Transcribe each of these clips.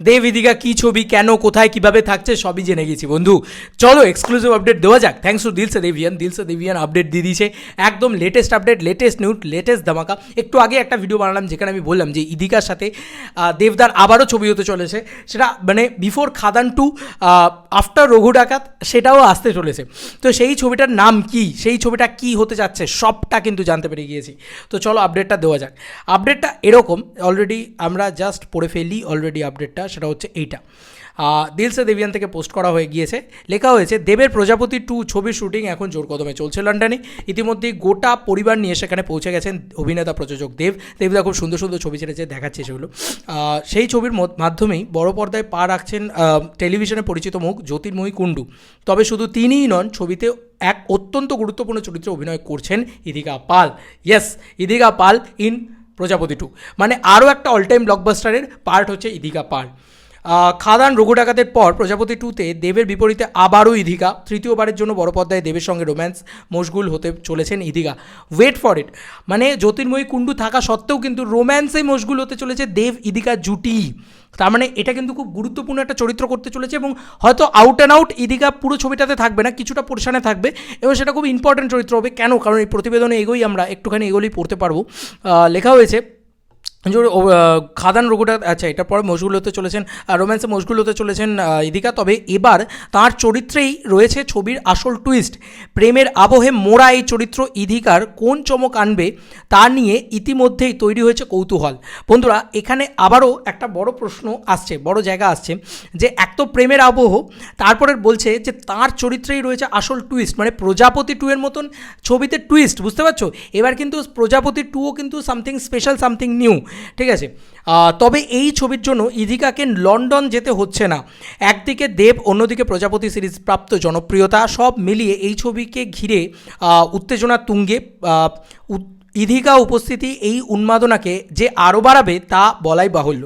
দেব ইদিকা কী ছবি, কেন, কোথায়, কীভাবে থাকছে, সবই জেনে গেছি, বন্ধু। চলো এক্সক্লুসিভ আপডেট দেওয়া যাক। থ্যাংকস টু দিলসে দেবিয়ান দিলসে দেবিয়ান আপডেট দিয়ে দিয়েছে। একদম latest update latest news latest ধামাকা। একটু আগে একটা ভিডিও বানালাম, যেখানে আমি বললাম যে ইদিকার সাথে দেবদার আবারও ছবি হতে চলেছে। সেটা মানে before Khadaan to after Raghu Dakat, সেটাও আসতে চলেছে। তো সেই ছবিটার নাম কি? সেই ছবিটা কি হতে যাচ্ছে? সবটা কিন্তু জানতে পেরে গিয়েছি। তো চলো আপডেটটা দেওয়া যাক। আপডেটটা এরকম অলরেডি আমরা জাস্ট পড়ে ফেলি অলরেডি আপডেটটা সেটা হচ্ছে এইটা। দিলসে দেবিয়ান থেকে পোস্ট করা হয়ে গিয়েছে। লেখা হয়েছে, দেবের প্রজাপতি টু ছবির শুটিং এখন জোর কদমে চলছে লন্ডনে। ইতিমধ্যেই গোটা পরিবার নিয়ে সেখানে পৌঁছে গেছেন অভিনেতা প্রযোজক দেব। দেবদা খুব সুন্দর সুন্দর ছবি ছেড়েছে, দেখাচ্ছে সেগুলো। সেই ছবির মাধ্যমেই বড় পর্দায় পা রাখছেন টেলিভিশনে পরিচিত মুখ জ্যোতির্ময়ী কুণ্ডু। তবে শুধু তিনিই নন, ছবিতে এক অত্যন্ত গুরুত্বপূর্ণ চরিত্রে অভিনয় করছেন Idhika Pal. Yes Idhika Pal in Prajapati two মানে আরও একটা অল টাইম ব্লকবাস্টারের পার্ট হচ্ছে ইদিকা আহ, খাদান রঘু ডাকাতের পর প্রজাপতি টুতে দেবের বিপরীতে আবারও ইদিকা তৃতীয়বারের জন্য বড় পর্দায় দেবের সঙ্গে রোম্যান্স মশগুল হতে চলেছেন ইদিকা ওয়েট ফর ইট মানে জ্যোতির্ময়ী কুণ্ডু থাকা সত্ত্বেও কিন্তু রোম্যান্সে মশগুল হতে চলেছে দেব ইদিকা জুটি। তার মানে এটা কিন্তু খুব গুরুত্বপূর্ণ একটা চরিত্র করতে চলেছে এবং হয়তো আউট অ্যান্ড আউট ইদিকা পুরো ছবিটাতে থাকবে না, কিছুটা পোর্শনে থাকবে এবং সেটা খুব ইম্পর্ট্যান্ট চরিত্র হবে। কেন? কারণ এই প্রতিবেদনে এগোই আমরা, একটুখানি এগোলেই পড়তে পারব। লেখা হয়েছে খাদান রঘুটা আচ্ছা এটার পর মশগুল হতে চলেছেন রোম্যান্সে মশগুল হতে চলেছেন ইদিকা। তবে এবার তার চরিত্রেই রয়েছে ছবির আসল টুইস্ট প্রেমের আবহে মোড়া এই চরিত্র ইদিকার কোন চমক আনবে তা নিয়ে ইতিমধ্যেই তৈরি হয়েছে কৌতূহল। বন্ধুরা, এখানে আবারও একটা বড় প্রশ্ন আসছে, বড় জায়গা আসছে, যে এক তো প্রেমের আবহ, তারপরে বলছে যে তার চরিত্রেই রয়েছে আসল টুইস্ট মানে প্রজাপতি টু এর মতন ছবিতে টুইস্ট বুঝতে পারছ? এবার কিন্তু প্রজাপতি টুও কিন্তু সামথিং স্পেশাল সামথিং নিউ ঠিক আছে? তবে এই ছবির জন্য ইদিকাকে লন্ডন যেতে হচ্ছে না। একদিকে দেব, অন্যদিকে প্রজাপতি সিরিজ প্রাপ্ত জনপ্রিয়তা, সব মিলিয়ে এই ছবিকে ঘিরে উত্তেজনা তুঙ্গে। ইধিকা উপস্থিতি এই উন্মাদনাকে যে আরও বাড়াবে তা বলাই বাহুল্য।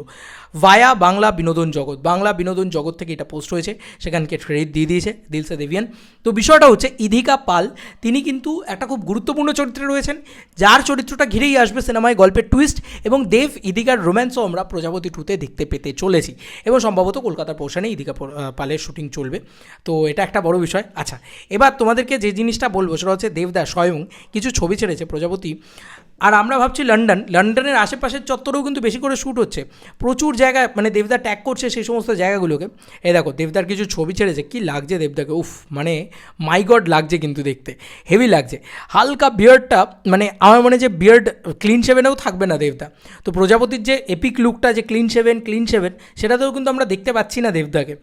ভায়া বাংলা বিনোদন জগৎ। বাংলা বিনোদন জগৎ থেকে এটা পোস্ট হয়েছে সেখানকে ক্রেডিট দিয়ে দিয়েছে দিলসা দেবিয়ান। তো বিষয়টা হচ্ছে, ইধিকা পাল, তিনি কিন্তু একটা খুব গুরুত্বপূর্ণ চরিত্রে রয়েছেন, যার চরিত্রটা ঘিরেই আসবে সিনেমায় গল্পের টুইস্ট এবং দেব ইদিকার রোম্যান্সও আমরা প্রজাপতি টুতে দেখতে পেতে চলেছি। এবং সম্ভবত কলকাতার পোর্শনে ইদিকা পালের শুটিং চলবে। তো এটা একটা বড় বিষয়। আচ্ছা এবার তোমাদেরকে যে জিনিসটা বলব, সেটা হচ্ছে দেবদা স্বয়ং কিছু ছবি ছেড়েছে প্রজাপতি। আর আমরা ভাবছি লন্ডন। লন্ডনের আশেপাশের চত্বরেও কিন্তু বেশি করে শ্যুট হচ্ছে। প্রচুর জায়গায় মানে দেবদা ট্যাগ করছে সেই সমস্ত জায়গাগুলোকে। এ দেখো, দেবদার কিছু ছবি ছেড়েছে, কি লাগছে দেবদাকে? উফ মানে মাই গড লাগছে কিন্তু দেখতে হেভি লাগছে। হালকা বিয়ার্ডটা মানে আমার মনে যে বিয়ার্ড ক্লিন শেভেনেও থাকবে না দেবদা। তো প্রজাপতির যে এপিক লুকটা যে ক্লিন শেভেন ক্লিন শেভেন সেটাতেও কিন্তু আমরা দেখতে পাচ্ছি না দেবদাকে।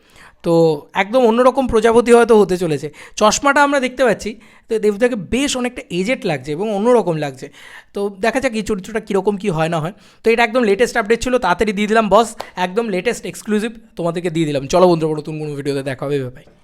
তো একদম অন্যরকম প্রজাপতি হয়তো হতে চলেছে। চশমাটা আমরা দেখতে পাচ্ছি, তো দেবদাকে বেশ অনেকটা এজেট লাগছে এবং অন্যরকম লাগছে। তো দেখা যাক এই চরিত্রটা কীরকম কী হয় না হয়। তো এটা একদম লেটেস্ট আপডেট ছিল, তাড়াতাড়ি দিয়ে দিলাম, বস, একদম লেটেস্ট এক্সক্লুসিভ তোমাদেরকে দিয়ে দিলাম। চলো বন্ধুরা, নতুন কোনো ভিডিওতে দেখা হবে ভাই